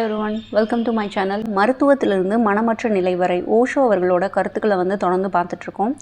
Everyone welcome to my channel மருத்துவத்திலிருந்து மனமற்ற நிலை வரை ஓஷோ அவர்களோட கருத்துக்களை வந்து தொடர்ந்து பார்த்துட்ருக்கோம்.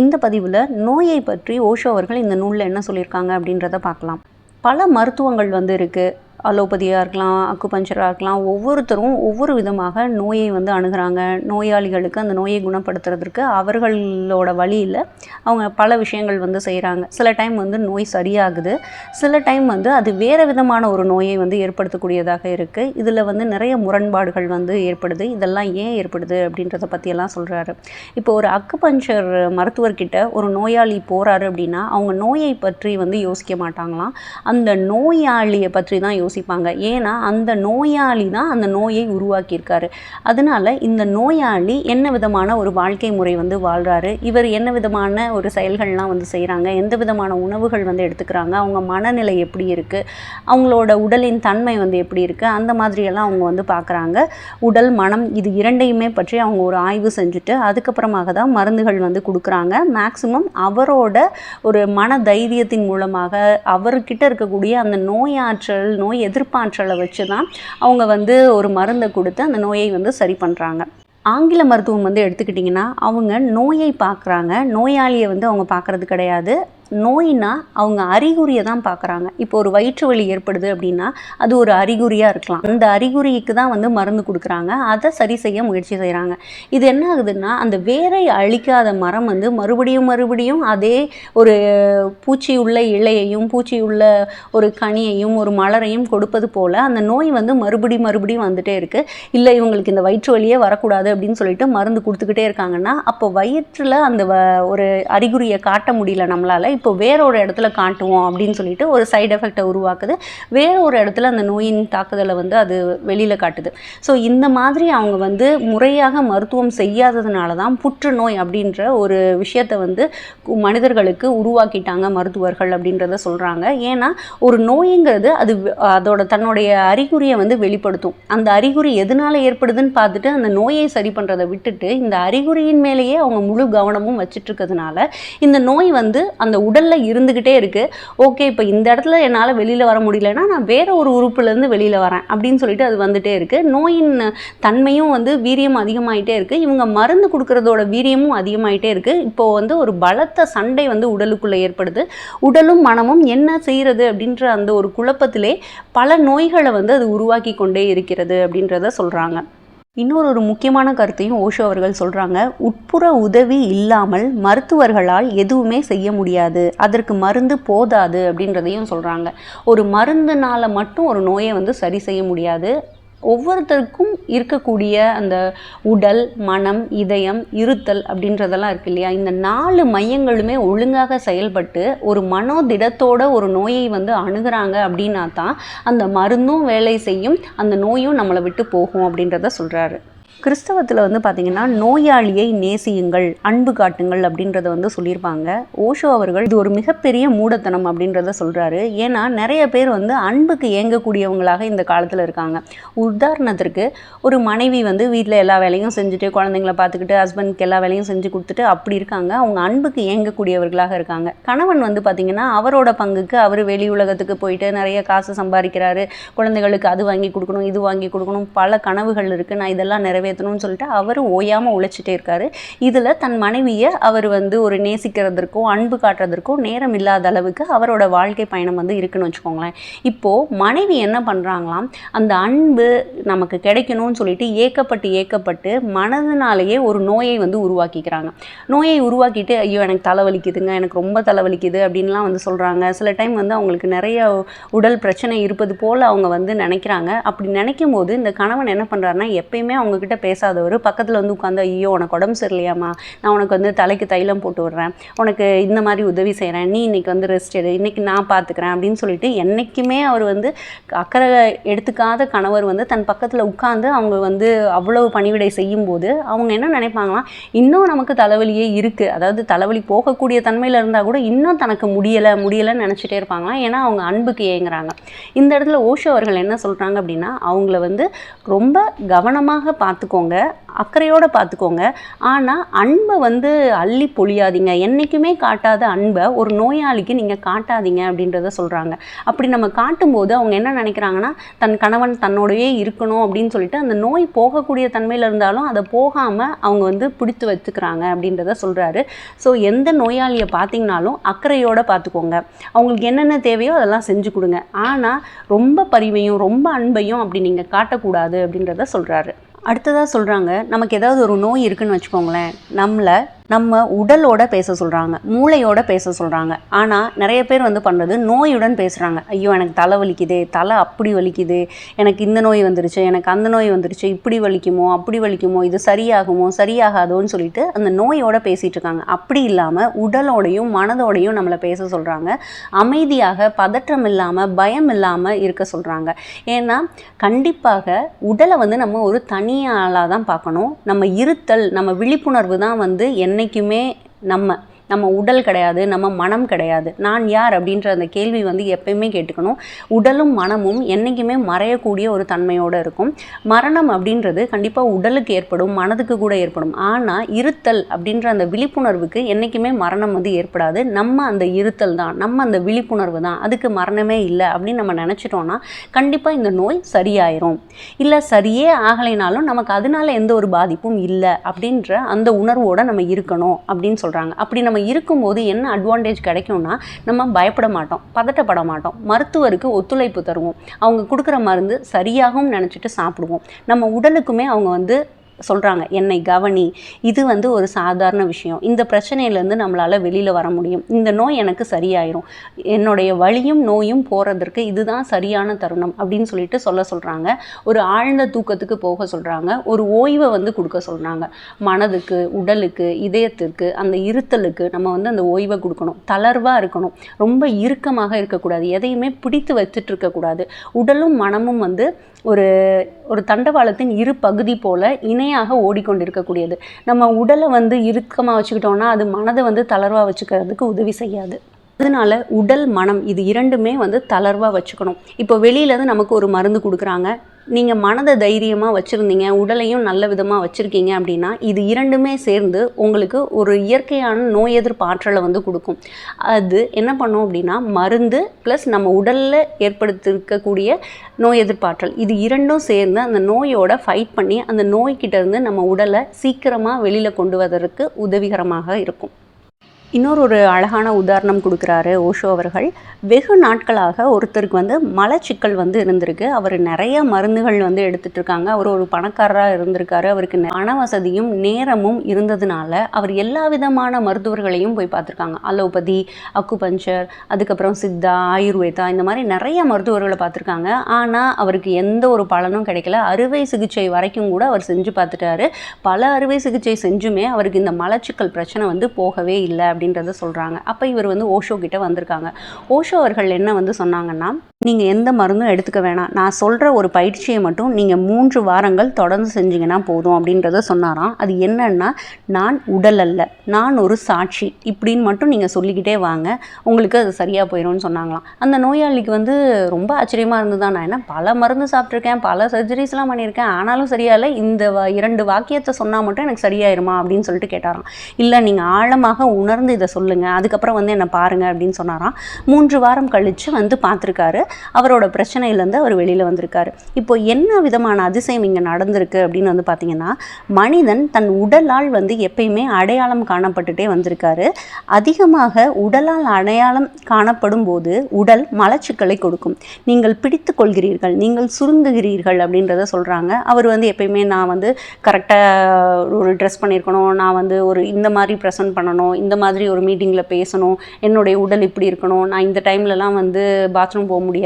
இந்த பதிவில் நோயை பற்றி ஓஷோ அவர்கள் இந்த நூலில் என்ன சொல்லியிருக்காங்க அப்படின்றத பார்க்கலாம். பல மருத்துவங்கள் வந்து இருக்குது அலோபதியாக இருக்கலாம் அக்குபஞ்சராக இருக்கலாம் ஒவ்வொருத்தரும் ஒவ்வொரு விதமாக நோயை வந்து அணுகிறாங்க. நோயாளிகளுக்கு அந்த நோயை குணப்படுத்துறதுக்கு அவர்களோட வழியில் அவங்க பல விஷயங்கள் வந்து செய்கிறாங்க சில டைம் வந்து நோய் சரியாகுது. சில டைம் வந்து அது வேறு விதமான ஒரு நோயை வந்து ஏற்படுத்தக்கூடியதாக இருக்குது இதில் வந்து நிறைய முரண்பாடுகள் வந்து ஏற்படுது. இதெல்லாம் ஏன் ஏற்படுது அப்படின்றத பற்றியெல்லாம் சொல்கிறாரு இப்போ ஒரு அக்குபஞ்சர் மருத்துவர்கிட்ட ஒரு நோயாளி போகிறாரு அப்படின்னா அவங்க நோயை பற்றி வந்து யோசிக்க மாட்டாங்களாம். அந்த நோயாளியை பற்றி தான் யோசிப்பாங்க. ஏன்னா அந்த நோயாளி தான் அந்த நோயை உருவாக்கியிருக்காரு. அதனால இந்த நோயாளி என்ன விதமான ஒரு வாழ்க்கை முறை வந்து வாழ்கிறாரு இவர் என்ன விதமான ஒரு செயல்கள்லாம் வந்து செய்கிறாங்க எந்த விதமான உணவுகள் வந்து எடுத்துக்கிறாங்க? அவங்க மனநிலை எப்படி இருக்குது அவங்களோட உடலின் தன்மை வந்து எப்படி இருக்குது அந்த மாதிரியெல்லாம் அவங்க வந்து பார்க்குறாங்க உடல் மனம் இது இரண்டையுமே பற்றி அவங்க ஒரு ஆய்வு செஞ்சுட்டு அதுக்கப்புறமாக தான் மருந்துகள் வந்து கொடுக்குறாங்க. மேக்ஸிமம் அவரோட ஒரு மன தைரியத்தின் மூலமாக அவர்கிட்ட இருக்கக்கூடிய அந்த நோயாற்றல் நோய் எதிர்ப்பாற்றலை வச்சு தான் அவங்க வந்து ஒரு மருந்தை கொடுத்து அந்த நோயை வந்து சரி பண்ணுறாங்க ஆங்கில மருத்துவம் வந்து எடுத்துக்கிட்டிங்கன்னா அவங்க நோயை பார்க்குறாங்க. நோயாளியை வந்து அவங்க பார்க்குறது கிடையாது. நோயினா அவங்க அறிகுறியை தான் பார்க்குறாங்க. இப்போ ஒரு வயிற்று வலி ஏற்படுது அப்படின்னா அது ஒரு அறிகுறியாக இருக்கலாம். அந்த அறிகுறிக்கு தான் வந்து மருந்து கொடுக்குறாங்க. அதை சரி செய்ய முயற்சி செய்கிறாங்க இது என்ன ஆகுதுன்னா அந்த வேரை அழிக்காத மரம் வந்து மறுபடியும் மறுபடியும் அதே ஒரு பூச்சி உள்ள இலையையும் பூச்சி உள்ள ஒரு கனியையும் ஒரு மலரையும் கொடுப்பது போல் அந்த நோய் வந்து மறுபடி மறுபடியும் வந்துட்டே இருக்குது இல்லை இவங்களுக்கு இந்த வயிற்று வலியே வரக்கூடாது அப்படின்னு சொல்லிட்டு மருந்து கொடுத்துக்கிட்டே இருக்காங்கன்னா அப்போ வயிற்றில் அந்த வ ஒரு அறிகுறியை காட்ட முடியல நம்மளால். இப்போ வேற ஒரு இடத்துல காட்டுவோம் அப்படின்னு சொல்லிட்டு ஒரு சைடு எஃபெக்டை உருவாக்குது. வேற ஒரு இடத்துல அந்த நோயின் தாக்குதலை வந்து அது வெளியில் காட்டுது. ஸோ இந்த மாதிரி அவங்க வந்து முறையாக மருத்துவம் செய்யாததுனால தான் புற்றுநோய் அப்படின்ற ஒரு விஷயத்தை வந்து மனிதர்களுக்கு உருவாக்கிட்டாங்க மருத்துவர்கள் அப்படின்றத சொல்கிறாங்க ஏன்னா ஒரு நோய்ங்கிறது அது அதோட தன்னுடைய அறிகுறியை வந்து வெளிப்படுத்தும். அந்த அறிகுறி எதனால ஏற்படுதுன்னு பார்த்துட்டு அந்த நோயை சரி பண்ணுறதை விட்டுட்டு இந்த அறிகுறியின் மேலேயே அவங்க முழு கவனமும் வச்சிட்டு இருக்கிறதுனால இந்த நோய் வந்து அந்த உடலில் இருந்துக்கிட்டே இருக்குது ஓகே இப்போ இந்த இடத்துல என்னால் வெளியில் வர முடியலன்னா நான் வேறு ஒரு உறுப்புலேருந்து வெளியில் வரேன் அப்படின்னு சொல்லிட்டு அது வந்துகிட்டே இருக்குது நோயின் தன்மையும் வந்து வீரியம் அதிகமாகிட்டே இருக்குது இவங்க மருந்து கொடுக்குறதோட வீரியமும் அதிகமாகிட்டே இருக்குது இப்போது வந்து ஒரு பலத்த சண்டை வந்து உடலுக்குள்ளே ஏற்படுது. உடலும் மனமும் என்ன செய்கிறது அப்படின்ற அந்த ஒரு குழப்பத்திலே பல நோய்களை வந்து அது உருவாக்கி கொண்டே இருக்கிறது அப்படின்றத சொல்கிறாங்க இன்னொரு ஒரு முக்கியமான கருத்தையும் ஓஷோ அவர்கள் சொல்கிறாங்க உட்புற உதவி இல்லாமல் மருத்துவர்களால் எதுவுமே செய்ய முடியாது. அதற்கு மருந்து போதாது அப்படின்றதையும் சொல்கிறாங்க ஒரு மருந்துனால மட்டும் ஒரு நோயை வந்து சரி செய்ய முடியாது. ஒவ்வொருத்தருக்கும் இருக்கக்கூடிய அந்த உடல் மனம் இதயம் இருத்தல் அப்படின்றதெல்லாம் இருக்கு இல்லையா? இந்த நாலு மையங்களுமே ஒழுங்காக செயல்பட்டு ஒரு மனோதிடத்தோட ஒரு நோயை வந்து அணுகிறாங்க அப்படின்னா தான் அந்த மருந்தும் வேலை செய்யும் அந்த நோயும் நம்மளை விட்டு போகும் அப்படின்றத சொல்கிறாரு கிறிஸ்தவத்தில் வந்து பார்த்திங்கன்னா நோயாளியை நேசியுங்கள் அன்பு காட்டுங்கள் அப்படின்றத வந்து சொல்லியிருப்பாங்க. ஓஷோ அவர்கள் இது ஒரு மிகப்பெரிய மூடத்தனம் அப்படின்றத சொல்கிறாரு ஏன்னா நிறைய பேர் வந்து அன்புக்கு ஏங்கக்கூடியவங்களாக இந்த காலத்தில் இருக்காங்க. உதாரணத்திற்கு ஒரு மனைவி வந்து வீட்டில் எல்லா வேலையும் செஞ்சுட்டு குழந்தைங்கள பார்த்துக்கிட்டு ஹஸ்பண்ட்க்கு எல்லா வேலையும் செஞ்சு கொடுத்துட்டு அப்படி இருக்காங்க. அவங்க அன்புக்கு ஏங்கக்கூடியவர்களாக இருக்காங்க. கணவன் வந்து பார்த்திங்கன்னா அவரோட பங்குக்கு அவர் வெளி உலகத்துக்கு போயிட்டு நிறைய காசு சம்பாதிக்கிறாரு. குழந்தைகளுக்கு அது வாங்கி கொடுக்கணும் இது வாங்கி கொடுக்கணும். பல கனவுகள் இருக்குது நான் இதெல்லாம் நிறைவேற்றணும்னு சொல்லிட்டு அவர் ஓயாமல் உழைச்சிட்டே இருக்காரு. இதில் தன் மனைவியை அவர் வந்து ஒரு நேசிக்கிறதற்கும் அன்பு காட்டுறதற்கோ நேரம் இல்லாத அளவுக்கு அவரோட வாழ்க்கை பயணம் வந்து இருக்குன்னு வச்சுக்கோங்களேன். இப்போது மனைவி என்ன பண்ணுறாங்களாம் அந்த அன்பு நமக்கு கிடைக்கணும்னு சொல்லிட்டு ஏக்கப்பட்டு ஏக்கப்பட்டு மனதினாலேயே ஒரு நோயை வந்து உருவாக்கிக்கிறாங்க. நோயை உருவாக்கிட்டு ஐயோ எனக்கு தலைவலிக்குதுங்க எனக்கு ரொம்ப தலைவலிக்குது அப்படின்லாம் வந்து சொல்கிறாங்க சில டைம் வந்து அவங்களுக்கு நிறைய உடல் பிரச்சனை இருப்பது போல் அவங்க வந்து நினைக்கிறாங்க. அப்படி நினைக்கும் போது இந்த கணவன் என்ன பண்ணுறாருன்னா எப்பயுமே அவங்க கிட்ட பேசாதவர் பக்கத்தில் வந்து உட்காந்து ஐயோ உனக்கு உடம்பு சரியில்லையாம்மா. நான் உனக்கு வந்து தலைக்கு தைலம் போட்டு விடுறேன். உனக்கு இந்த மாதிரி உதவி செய்கிறேன் நீ இன்றைக்கி வந்து ரெஸ்ட் எடு. இன்றைக்கி நான் பார்த்துக்கிறேன் அப்படின்னு சொல்லிட்டு என்றைக்குமே அவர் வந்து அக்கறை எடுத்துக்காத கணவர் வந்து தன் பக்கத்தில் உட்காந்து அவங்க வந்து அவ்வளவு பணிவிடை செய்யும்போது அவங்க என்ன நினைப்பாங்களாம் இன்னும் நமக்கு தலைவலியே இருக்குது அதாவது தலைவலி போகக்கூடிய தன்மையில் இருந்தால் கூட இன்னும் தனக்கு முடியலை முடியலைன்னு நினச்சிட்டே இருப்பாங்களாம். ஏன்னா அவங்க அன்புக்கு ஏங்குறாங்க. இந்த இடத்துல ஓஷோ அவர்கள் என்ன சொல்கிறாங்க அப்படின்னா அவங்கள வந்து ரொம்ப கவனமாக பார்த்துக்கோங்க அக்கறையோடு பார்த்துக்கோங்க. ஆனால் அன்பை வந்து அள்ளி பொழியாதீங்க. என்றைக்குமே காட்டாத அன்பை ஒரு நோயாளிக்கு நீங்கள் காட்டாதீங்க அப்படின்றத சொல்கிறாங்க அப்படி நம்ம காட்டும்போது அவங்க என்ன நினைக்கிறாங்கன்னா தன் கணவன் தன்னோடையே இருக்கணும் அப்படின்னு சொல்லிட்டு அந்த நோய் போகக்கூடிய தன்மையில் இருந்தாலும் அதை போகாமல் அவங்க வந்து பிடித்து வச்சுக்கிறாங்க அப்படின்றத சொல்கிறாரு ஸோ எந்த நோயாளியை பார்த்தீங்கனாலும் அக்கறையோடு பார்த்துக்கோங்க. அவங்களுக்கு என்னென்ன தேவையோ அதெல்லாம் செஞ்சு கொடுங்க. ஆனால் ரொம்ப பரிவையும் ரொம்ப அன்பையும் அப்படி நீங்கள் காட்டக்கூடாது அப்படின்றத சொல்கிறாரு அடுத்ததாக சொல்கிறாங்க நமக்கு ஏதாவது ஒரு நோய் இருக்குன்னு வச்சுக்கோங்களேன் நம்மளை நம்ம உடலோட பேச சொல்கிறாங்க மூளையோட பேச சொல்கிறாங்க ஆனால் நிறைய பேர் வந்து பண்ணுறது நோயுடன் பேசுகிறாங்க ஐயோ எனக்கு தலை வலிக்குது தலை அப்படி வலிக்குது எனக்கு இந்த நோய் வந்துருச்சு எனக்கு அந்த நோய் வந்துருச்சு இப்படி வலிக்குமோ அப்படி வலிக்குமோ இது சரியாகுமோ சரியாகாதோன்னு சொல்லிட்டு அந்த நோயோட பேசிகிட்டு இருக்காங்க. அப்படி இல்லாமல் உடலோடையும் மனதோடையும் நம்மளை பேச சொல்கிறாங்க அமைதியாக பதற்றம் இல்லாமல் பயம் இல்லாமல் இருக்க சொல்கிறாங்க ஏன்னா கண்டிப்பாக உடலை வந்து நம்ம ஒரு தனி ஆளாக தான் பார்க்கணும். நம்ம இருத்தல் நம்ம விழிப்புணர்வு தான் வந்து என்றைக்குமே நம்ம நம்ம உடல் கிடையாது நம்ம மனம் கிடையாது. நான் யார் அப்படின்ற அந்த கேள்வி வந்து எப்பயுமே கேட்டுக்கணும். உடலும் மனமும் என்றைக்குமே மறையக்கூடிய ஒரு தன்மையோடு இருக்கும். மரணம் அப்படின்றது கண்டிப்பாக உடலுக்கு ஏற்படும் மனதுக்கு கூட ஏற்படும். ஆனால் இருத்தல் அப்படின்ற அந்த விழிப்புணர்வுக்கு என்றைக்குமே மரணம் வந்து ஏற்படாது. நம்ம அந்த இருத்தல் தான் நம்ம அந்த விழிப்புணர்வு தான். அதுக்கு மரணமே இல்லை அப்படின்னு நம்ம நினச்சிட்டோன்னா கண்டிப்பாக இந்த நோய் சரியாயிரும். இல்லை சரியே ஆகலைனாலும் நமக்கு அதனால எந்த ஒரு பாதிப்பும் இல்லை அப்படின்ற அந்த உணர்வோடு நம்ம இருக்கணும் அப்படின்னு சொல்கிறாங்க அப்படி நம்ம இருக்கும்போது என்ன அட்வான்டேஜ் கிடைக்கும்னா நம்ம பயப்பட மாட்டோம் பதட்டப்பட மாட்டோம். மருத்துவருக்கு ஒத்துழைப்பு தருவோம். அவங்க கொடுக்குற மருந்து சரியாகும் நினச்சிட்டு சாப்பிடுவோம். நம்ம உடலுக்குமே அவங்க வந்து சொல்கிறாங்க என்னை கவனி. இது வந்து ஒரு சாதாரண விஷயம். இந்த பிரச்சனையிலேருந்து நம்மளால் வெளியில் வர முடியும். இந்த நோய் எனக்கு சரியாயிரும். என்னுடைய வழியும் நோயும் போகிறதற்கு இதுதான் சரியான தருணம் அப்படின்னு சொல்லிட்டு சொல்ல சொல்கிறாங்க ஒரு ஆழ்ந்த தூக்கத்துக்கு போக சொல்கிறாங்க ஒரு ஓய்வை வந்து கொடுக்க சொல்கிறாங்க மனதுக்கு உடலுக்கு இதயத்திற்கு அந்த இருத்தலுக்கு நம்ம வந்து அந்த ஓய்வை கொடுக்கணும். தளர்வாக இருக்கணும். ரொம்ப இறுக்கமாக இருக்கக்கூடாது. எதையுமே பிடித்து வச்சுட்டு இருக்கக்கூடாது. உடலும் மனமும் வந்து ஒரு ஒரு தண்டவாளத்தின் இரு பகுதி போல இணையாக ஓடிக்கொண்டிருக்கக்கூடியது. நம்ம உடலை வந்து இறுக்கமாக வச்சுக்கிட்டோம்னா அது மனதை வந்து தளர்வாக வச்சுக்கிறதுக்கு உதவி செய்யாது. அதனால உடல் மனம் இது இரண்டுமே வந்து தளர்வாக வச்சுக்கணும். இப்போ வெளியிலேருந்து நமக்கு ஒரு மருந்து கொடுக்குறாங்க. நீங்கள் மனதை தைரியமாக வச்சுருந்தீங்க உடலையும் நல்ல விதமாக வச்சுருக்கீங்க அப்படின்னா இது இரண்டுமே சேர்ந்து உங்களுக்கு ஒரு இயற்கையான நோய் எதிர்ப்பு ஆற்றலை வந்து கொடுக்கும். அது என்ன பண்ணும் அப்படின்னா மருந்து ப்ளஸ் நம்ம உடலில் ஏற்படுத்திருக்கக்கூடிய நோய் எதிர்ப்பு ஆற்றல் இது இரண்டும் சேர்ந்து அந்த நோயோட ஃபைட் பண்ணி அந்த நோய்கிட்டேருந்து நம்ம உடலை சீக்கிரமாக வெளியில் கொண்டு வரதற்கு உதவிகரமாக இருக்கும். இன்னொரு ஒரு அழகான உதாரணம் கொடுக்குறாரு ஓஷோ அவர்கள். வெகு நாட்களாக ஒருத்தருக்கு வந்து மலச்சிக்கல் வந்து இருந்திருக்கு. அவர் நிறைய மருந்துகள் வந்து எடுத்துட்டு இருக்காங்க அவர் ஒரு பணக்காரராக இருந்திருக்காரு. அவருக்கு பண வசதியும் நேரமும் இருந்ததுனால அவர் எல்லா விதமான மருத்துவர்களையும் போய் பார்த்துருக்காங்க. அலோபதி அக்குபஞ்சர் அதுக்கப்புறம் சித்தா ஆயுர்வேதா இந்த மாதிரி நிறைய மருத்துவர்களை பார்த்துருக்காங்க. ஆனால் அவருக்கு எந்த ஒரு பலனும் கிடைக்கல. அறுவை சிகிச்சை வரைக்கும் கூட அவர் செஞ்சு பார்த்துட்டாரு. பல அறுவை சிகிச்சை செஞ்சுமே அவருக்கு இந்த மலச்சிக்கல் பிரச்சனை வந்து போகவே இல்லை அப்படின்றத சொல்கிறாங்க அப்போ இவர் வந்து ஓஷோ கிட்ட வந்திருக்காங்க. ஓஷோ அவர்கள் என்ன வந்து சொன்னாங்கன்னா நீங்கள் எந்த மருந்தும் எடுத்துக்க வேணாம். நான் சொல்கிற ஒரு பயிற்சியை மட்டும் நீங்கள் மூன்று வாரங்கள் தொடர்ந்து செஞ்சீங்கன்னா போதும் அப்படின்றத சொன்னாராம். அது என்னன்னா நான் உடல் அல்ல நான் ஒரு சாட்சி இப்படின்னு மட்டும் நீங்கள் சொல்லிக்கிட்டே வாங்க. உங்களுக்கு அது சரியாக போயிடும்னு சொன்னாங்களாம். அந்த நோயாளிக்கு வந்து ரொம்ப ஆச்சரியமாக இருந்தது? நான் என்ன பல மருந்து சாப்பிட்ருக்கேன் பல சர்ஜரிஸ்லாம் பண்ணியிருக்கேன் ஆனாலும் சரியாக இல்லை இந்த வ- இரண்டு வாக்கியத்தை சொன்னால் மட்டும் எனக்கு சரியாயிருமா அப்படின்னு சொல்லிட்டு கேட்டாராம். இல்லை நீங்கள் ஆழமாக உணர்ந்து இதை சொல்லுங்கள் அதுக்கப்புறம் வந்து என்னை பாருங்கள் அப்படின்னு சொன்னாராம். மூன்று வாரம் கழித்து வந்து பார்த்துருக்காரு. அவரோட பிரச்சனையிலேருந்து அவர் வெளியில் வந்திருக்காரு. இப்போ என்ன விதமான அதிசயம் இங்கே நடந்திருக்கு அப்படின்னு வந்து பார்த்தீங்கன்னா மனிதன் தன் உடலால் வந்து எப்பயுமே அடையாளம் காணப்பட்டுட்டே வந்திருக்காரு. அதிகமாக உடலால் அடையாளம் காணப்படும் போது உடல் மலச்சிக்கலை கொடுக்கும். நீங்கள் பிடித்து கொள்கிறீர்கள் நீங்கள் சுருங்குகிறீர்கள் அப்படின்றத சொல்கிறாங்க அவர் வந்து எப்பயுமே நான் வந்து கரெக்டாக ஒரு ட்ரெஸ் பண்ணியிருக்கணும் நான் வந்து ஒரு இந்த மாதிரி ப்ரெசென்ட் பண்ணணும் இந்த மாதிரி ஒரு மீட்டிங்கில் பேசணும் என்னுடைய உடல் இப்படி இருக்கணும் நான் இந்த டைம்லலாம் வந்து பாத்ரூம் போக முடியாது.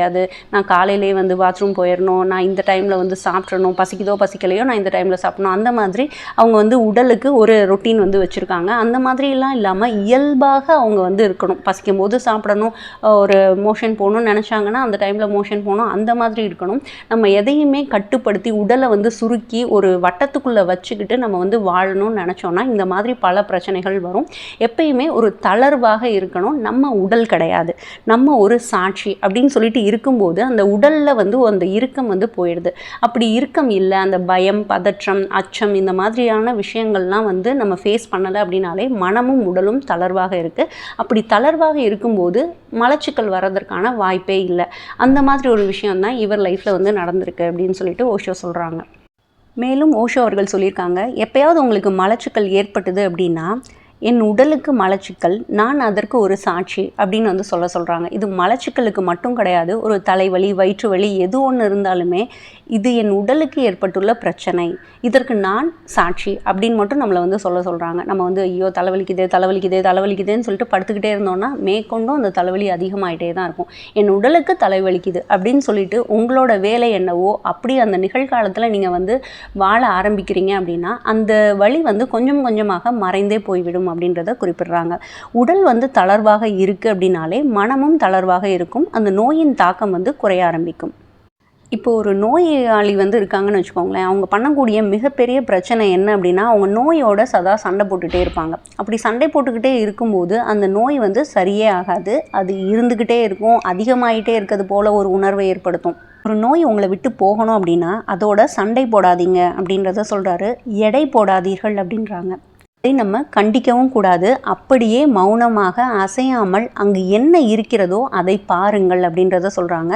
நான் காலையிலேயே வந்து பாத்ரூம் போயிடணும் நான் இந்த டைமில் வந்து சாப்பிட்றணும் பசிக்குதோ பசிக்கலையோ நான் இந்த டைமில் சாப்பிடணும். அந்த மாதிரி அவங்க வந்து உடலுக்கு ஒரு ரொட்டீன் வந்து வச்சுருக்காங்க. அந்த மாதிரிலாம் இல்லாமல் இயல்பாக அவங்க வந்து இருக்கணும். பசிக்கும் போது சாப்பிடணும். ஒரு மோஷன் போகணும்னு நினச்சாங்கன்னா அந்த டைமில் மோஷன் போகணும். அந்த மாதிரி இருக்கணும். நம்ம எதையுமே கட்டுப்படுத்தி உடலை வந்து சுருக்கி ஒரு வட்டத்துக்குள்ளே வச்சுக்கிட்டு நம்ம வந்து வாழணும்னு நினச்சோன்னா இந்த மாதிரி பல பிரச்சனைகள் வரும். எப்பயுமே ஒரு தளர்வாக இருக்கணும். நம்ம உடல் கிடையாது. நம்ம ஒரு சாட்சி அப்படின்னு சொல்லிட்டு இருக்கும்போது அந்த உடலில் வந்து அந்த இறுக்கம் வந்து போயிடுது. அப்படி இறுக்கம் இல்லை அந்த பயம் பதற்றம் அச்சம் இந்த மாதிரியான விஷயங்கள்லாம் வந்து நம்ம ஃபேஸ் பண்ணலை அப்படின்னாலே மனமும் உடலும் தளர்வாக இருக்குது அப்படி தளர்வாக இருக்கும்போது மலச்சிக்கல் வர்றதற்கான வாய்ப்பே இல்லை. அந்த மாதிரி ஒரு விஷயம் தான் இவர் லைஃப்பில் வந்து நடந்திருக்கு அப்படின்னு சொல்லிட்டு ஓஷோ சொல்கிறாங்க மேலும் ஓஷோ அவர்கள் சொல்லியிருக்காங்க எப்பயாவது உங்களுக்கு மலச்சிக்கல் ஏற்பட்டது அப்படின்னா என் உடலுக்கு மலச்சிக்கல் நான் அதற்கு ஒரு சாட்சி அப்படின்னு வந்து சொல்ல சொல்கிறாங்க இது மலச்சிக்கலுக்கு மட்டும் கிடையாது ஒரு தலைவலி வயிற்று வலி எது ஒன்று இருந்தாலுமே இது என் உடலுக்கு ஏற்பட்டுள்ள பிரச்சனை. இதற்கு நான் சாட்சி அப்படின்னு மட்டும் நம்மளை வந்து சொல்ல சொல்கிறாங்க நம்ம வந்து ஐயோ தலைவலிக்குதே தலைவலிக்குதே தலைவலிக்குதேன்னு சொல்லிட்டு படுத்துக்கிட்டே இருந்தோம்னா மேற்கொண்டும் அந்த தலைவலி அதிகமாகிட்டே தான் இருக்கும். என் உடலுக்கு தலைவலிக்குது அப்படின்னு சொல்லிட்டு உங்களோட வேலை என்னவோ அப்படி அந்த நிகழ்காலத்தில் நீங்கள் வந்து வாழ ஆரம்பிக்கிறீங்க அப்படின்னா அந்த வலி வந்து கொஞ்சம் கொஞ்சமாக மறைந்தே போய்விடும் அப்படின்றத குறிப்பிடுறாங்க. உடல் வந்து தளர்வாக இருக்குது அப்படின்னாலே மனமும் தளர்வாக இருக்கும். அந்த நோயின் தாக்கம் வந்து குறைய ஆரம்பிக்கும். இப்போ ஒரு நோயாளி வந்து இருக்காங்கன்னு வச்சுக்கோங்களேன் அவங்க பண்ணக்கூடிய மிகப்பெரிய பிரச்சனை என்ன அப்படின்னா அவங்க நோயோட சதா சண்டை போட்டுகிட்டே இருப்பாங்க. அப்படி சண்டை போட்டுக்கிட்டே இருக்கும்போது அந்த நோய் வந்து சரியே ஆகாது. அது இருந்துக்கிட்டே இருக்கும் அதிகமாயிட்டே இருக்கிறது போல ஒரு உணர்வை ஏற்படுத்தும். ஒரு நோய் உங்களை விட்டு போகணும் அப்படின்னா அதோட சண்டை போடாதீங்க அப்படின்றத சொல்கிறாரு எடை போடாதீர்கள் அப்படின்றாங்க. அதை நம்ம கண்டிக்கவும் கூடாது. அப்படியே மௌனமாக அசையாமல் அங்கு என்ன இருக்கிறதோ அதை பாருங்கள் அப்படின்றத சொல்கிறாங்க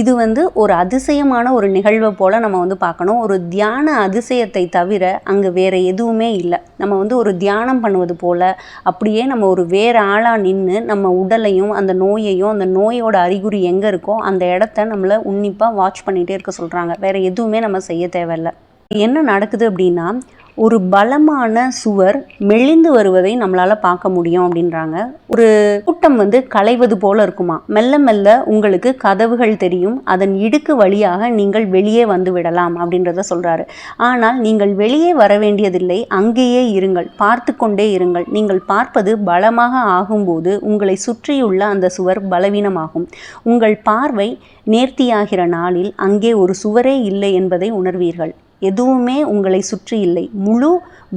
இது வந்து ஒரு அதிசயமான ஒரு நிகழ்வை போல் நம்ம வந்து பார்க்கணும். ஒரு தியான அதிசயத்தை தவிர அங்கே வேறு எதுவுமே இல்லை. நம்ம வந்து ஒரு தியானம் பண்ணுவது போல் அப்படியே நம்ம ஒரு வேறு ஆளாக நின்று நம்ம உடலையும் அந்த நோயையும் அந்த நோயோட அறிகுறி எங்கே இருக்கோ அந்த இடத்த நம்மளை உன்னிப்பாக வாட்ச் பண்ணிகிட்டே இருக்க சொல்கிறாங்க வேறு எதுவுமே நம்ம செய்ய தேவையில்லை. என்ன நடக்குது அப்படின்னா ஒரு பலமான சுவர் மெலிந்து வருவதை நம்மளால் பார்க்க முடியும் அப்படின்றாங்க. ஒரு கூட்டம் வந்து களைவது போல இருக்குமா? மெல்ல மெல்ல உங்களுக்கு கதவுகள் தெரியும். அதன் இடுக்கு வழியாக நீங்கள் வெளியே வந்து விடலாம் அப்படின்றத சொல்கிறாரு ஆனால் நீங்கள் வெளியே வர வேண்டியதில்லை. அங்கேயே இருங்கள். பார்த்து கொண்டே இருங்கள். நீங்கள் பார்ப்பது பலமாக ஆகும்போது உங்களை சுற்றியுள்ள அந்த சுவர் பலவீனமாகும். உங்கள் பார்வை நேர்த்தியாகிற நாளில் அங்கே ஒரு சுவரே இல்லை என்பதை உணர்வீர்கள். எதுவுமே உங்களை சுற்றி இல்லை. முழு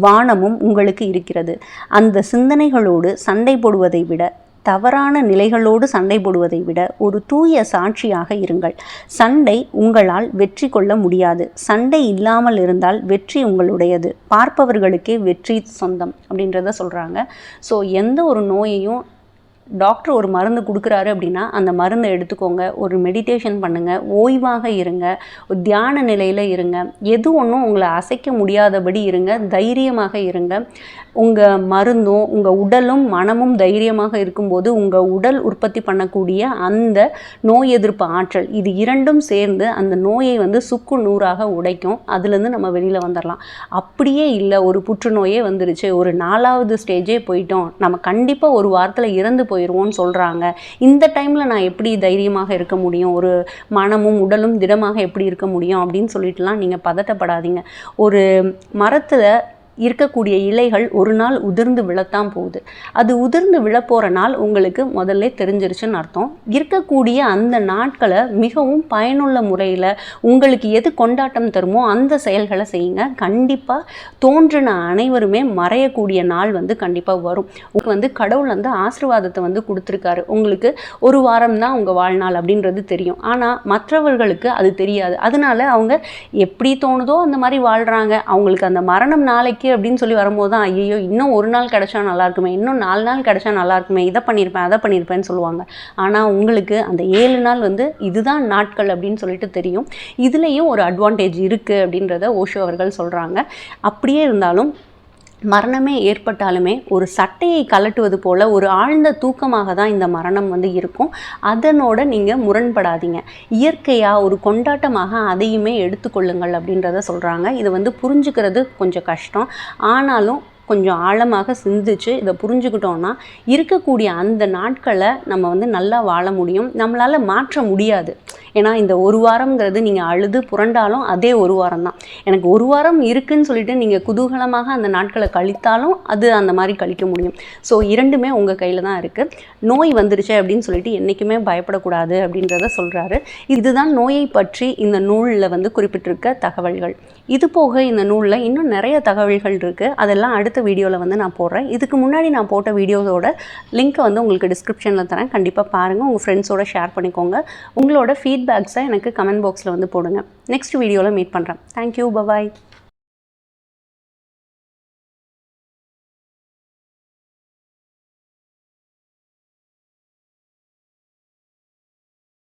வானமும் உங்களுக்கு இருக்கிறது. அந்த சிந்தனைகளோடு சண்டை போடுவதை விட தவறான நிலைகளோடு சண்டை போடுவதை விட ஒரு தூய சாட்சியாக இருங்கள். சண்டை உங்களால் வெற்றி கொள்ள முடியாது. சண்டை இல்லாமல் இருந்தால் வெற்றி உங்களுடையது. பார்ப்பவர்களுக்கே வெற்றி சொந்தம் அப்படின்றத சொல்கிறாங்க ஸோ எந்த ஒரு நோயையும் டாக்டர் ஒரு மருந்து கொடுக்குறாரு அப்படின்னா அந்த மருந்தை எடுத்துக்கோங்க ஒரு மெடிடேஷன் பண்ணுங்கள் ஓய்வாக இருங்க ஒரு தியான நிலையில் இருங்க. எது ஒன்றும் உங்களை அசைக்க முடியாதபடி இருங்க தைரியமாக இருங்க. உங்கள் மருந்தும் உங்கள் உடலும் மனமும் தைரியமாக இருக்கும்போது உங்கள் உடல் உற்பத்தி பண்ணக்கூடிய அந்த நோய் எதிர்ப்பு ஆற்றல் இது இரண்டும் சேர்ந்து அந்த நோயை வந்து சுக்கு நூறாக உடைக்கும். அதுலேருந்து நம்ம வெளியில் வந்துடலாம் அப்படியே இல்லை ஒரு புற்றுநோயே வந்துருச்சு. ஒரு நாலாவது ஸ்டேஜே போயிட்டோம். நம்ம கண்டிப்பாக ஒரு வாரத்தில் இறந்து போயிடுவோம்னு சொல்கிறாங்க இந்த டைமில் நான் எப்படி தைரியமாக இருக்க முடியும்? ஒரு மனமும் உடலும் திடமாக எப்படி இருக்க முடியும்? அப்படின்னு சொல்லிட்டுலாம் நீங்கள் பதட்டப்படாதீங்க. ஒரு மரத்தில் இருக்கக்கூடிய இலைகள் ஒரு நாள் உதிர்ந்து விழத்தான் போகுது. அது உதிர்ந்து விழப்போகிற நாள் உங்களுக்கு முதல்ல தெரிஞ்சிருச்சுன்னு அர்த்தம். இருக்கக்கூடிய அந்த நாட்களை மிகவும் பயனுள்ள முறையில் உங்களுக்கு எது கொண்டாட்டம் தருமோ அந்த செயல்களை செய்யுங்க. கண்டிப்பாக தோன்றின அனைவருமே மறையக்கூடிய நாள் வந்து கண்டிப்பாக வரும். உங்களுக்கு வந்து கடவுள் வந்து ஆசிர்வாதத்தை வந்து கொடுத்துருக்காரு. உங்களுக்கு ஒரு வாரம் தான் உங்கள் வாழ்நாள் அப்படின்றது தெரியும். ஆனால் மற்றவர்களுக்கு அது தெரியாது. அதனால அவங்க எப்படி தோணுதோ அந்த மாதிரி வாழ்கிறாங்க அவங்களுக்கு அந்த மரணம் நாளைக்கு அப்படின்னு சொல்லி வரும்போது தான் ஐயோ இன்னும் ஒரு நாள் கிடைச்சா நல்லா இருக்குமே இன்னும் நாலு நாள் கிடச்சா நல்லா இருக்குமே இதை பண்ணியிருப்பேன் அதை பண்ணியிருப்பேன்னு சொல்லுவாங்க. ஆனால் உங்களுக்கு அந்த ஏழு நாள் வந்து இதுதான் நாட்கள் அப்படின்னு சொல்லிட்டு தெரியும். இதுலேயும் ஒரு அட்வான்டேஜ் இருக்குது அப்படின்றத ஓஷோ அவர்கள் சொல்கிறாங்க அப்படியே இருந்தாலும் மரணமே ஏற்பட்டாலுமே ஒரு சட்டையை கலட்டுவது போல் ஒரு ஆழ்ந்த தூக்கமாக தான் இந்த மரணம் வந்து இருக்கும். அதனோட நீங்கள் முரண்படாதீங்க. இயற்கையாக ஒரு கொண்டாட்டமாக அதையுமே எடுத்துக்கொள்ளுங்கள் அப்படின்றத சொல்கிறாங்க இதை வந்து புரிஞ்சுக்கிறது கொஞ்சம் கஷ்டம். ஆனாலும் கொஞ்சம் ஆழமாக சிந்திச்சு இதை புரிஞ்சுக்கிட்டோன்னா இருக்கக்கூடிய அந்த நாட்களை நம்ம வந்து நல்லா வாழ முடியும். நம்மளால் மாற்ற முடியாது. ஏன்னா இந்த ஒரு வாரம்ங்கிறது நீங்கள் அழுது புரண்டாலும் அதே ஒரு வாரம் தான் எனக்கு ஒரு வாரம் இருக்குன்னு சொல்லிட்டு நீங்கள் குதூகலமாக அந்த நாட்களை கழித்தாலும் அது அந்த மாதிரி கழிக்க முடியும். ஸோ இரண்டுமே உங்கள் கையில் தான் இருக்குது நோய் வந்துருச்சு அப்படின்னு சொல்லிட்டு என்றைக்குமே பயப்படக்கூடாது அப்படின்றத சொல்கிறாரு இதுதான் நோயை பற்றி இந்த நூலில் வந்து குறிப்பிட்டிருக்க தகவல்கள். இது போக இந்த நூலில் இன்னும் நிறைய தகவல்கள் இருக்குது அதெல்லாம் அடுத்த அடுத்த வீடியோவில் வந்து நான் போடுறேன். இதுக்கு முன்னாடி நான் போட்ட வீடியோஸோட லிங்க்கை வந்து உங்களுக்கு டிஸ்கிரிப்ஷனில் தரேன். கண்டிப்பாக பாருங்கள் உங்கள் ஃப்ரெண்ட்ஸோட ஷேர் பண்ணிக்கோங்க. உங்களோட ஃபீட்பேக்ஸை எனக்கு கமெண்ட் பாக்ஸில் வந்து போடுங்க. நெக்ஸ்ட் வீடியோவில் மீட் பண்ணுறேன் தேங்க்யூ பபாய்